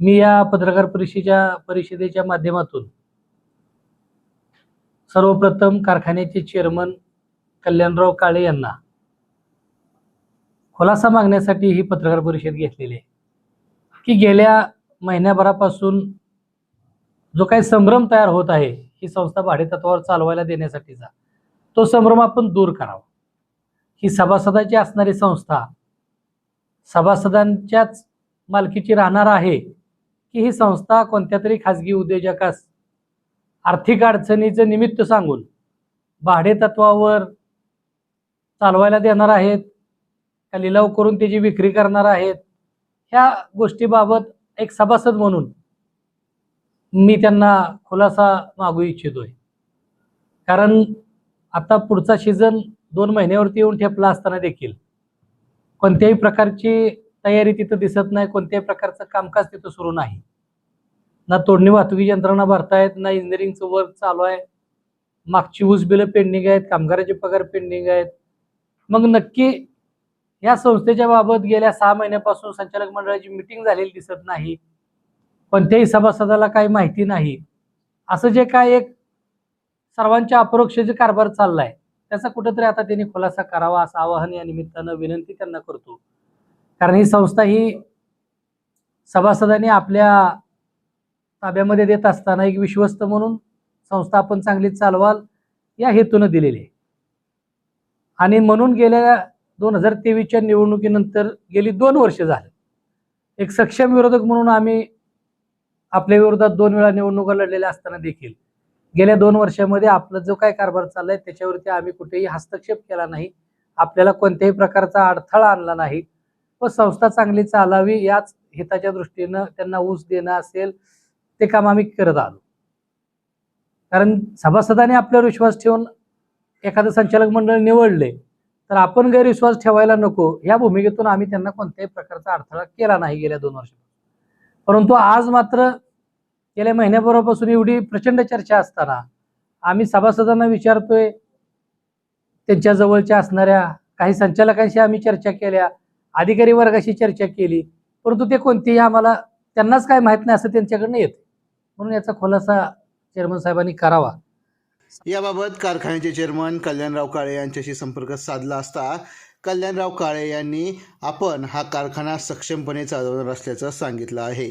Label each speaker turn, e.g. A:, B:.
A: मी या पत्रकार परिषदेच्या परिषदेच्या माध्यमातून सर्वप्रथम कारखान्याचे चेअरमन कल्याणराव काळे यांना खुलासा मागण्यासाठी ही पत्रकार परिषद घेतलेली आहे. की गेल्या महिन्याभरापासून जो काही संभ्रम तयार होत आहे ही संस्था भाडेतत्वावर चालवायला देण्यासाठीचा तो संभ्रम आपण दूर करावा. ही सभासदाची असणारी संस्था सभासदांच्याच मालकीची राहणार आहे की ही संस्था कोणत्या तरी खाजगी उद्योजकास आर्थिक अडचणीचं निमित्त सांगून भाडेतत्वावर चालवायला देणार आहेत का लिलाव करून त्याची विक्री करणार आहेत? ह्या गोष्टीबाबत एक सभासद म्हणून मी त्यांना खुलासा मागू इच्छितोय. कारण आता पुढचा सीझन दोन महिन्यावरती येऊन ठेपला असताना देखील कोणत्याही प्रकारची तयारी तिथं दिसत नाही कोणत्याही प्रकारचं कामकाज तिथं सुरू नाही. ना तोडणी वाहतुकी यंत्रणा भरतायत ना इंजिनिअरिंगचं वर्क चालू आहे. मागची ऊस बिलं पेंडिंग आहेत कामगाराचे पगार पेंडिंग आहेत. मग नक्की या संस्थेच्या बाबत गेल्या सहा महिन्यापासून संचालक मंडळाची मिटिंग झालेली दिसत नाही. कोणत्याही सभासदाला काही माहिती नाही. असं जे काय एक सर्वांच्या अपरोक्ष जे कारभार चाललाय त्याचा कुठंतरी आता त्यांनी खुलासा करावा असं आवाहन या निमित्तानं विनंती त्यांना करतो. कारण ही संस्था ही सभासदांनी आपल्या ताब्यामध्ये देत असताना एक विश्वस्त म्हणून संस्था आपण चांगली चालवाल या हेतूनं दिलेली आहे. आणि म्हणून गेल्या दोन हजार तेवीसच्या निवडणुकीनंतर गेली दोन वर्ष झाले. एक सक्षम विरोधक म्हणून आम्ही आपल्या विरोधात दोन वेळा निवडणुका लढलेल्या असताना देखील गेल्या दोन वर्षामध्ये आपला जो काय कारभार चाललाय त्याच्यावरती आम्ही कुठेही हस्तक्षेप केला नाही. आपल्याला कोणत्याही प्रकारचा अडथळा आणला नाही. व संस्था चांगली चालावी याच हिताच्या दृष्टीनं त्यांना ऊस देणं असेल ते काम आम्ही करत आलो. कारण सभासदाने आपल्यावर विश्वास ठेवून एखादं संचालक मंडळ निवडले तर आपण गैरविश्वास ठेवायला नको. या भूमिकेतून आम्ही त्यांना कोणत्याही प्रकारचा अडथळा केला नाही गेल्या दोन वर्षात परंतु आज मात्र गेल्या महिन्याभरापासून एवढी प्रचंड चर्चा असताना आम्ही सभासदांना विचारतोय त्यांच्या जवळच्या असणाऱ्या काही संचालकांशी आम्ही चर्चा केल्या अधिकारी वर्गाशी चर्चा केली परंतु ते कोणतेही आम्हाला त्यांनाच काय माहीत नाही असं त्यांच्याकडनं येत. म्हणून याचा खुलासा चेअरमन साहेबांनी करावा.
B: याबाबत कारखान्याचे चेअरमन कल्याणराव काळे यांच्याशी संपर्क साधला असता कल्याणराव काळे यांनी आपण हा कारखाना सक्षमपणे चालवणार असल्याचं सांगितलं आहे.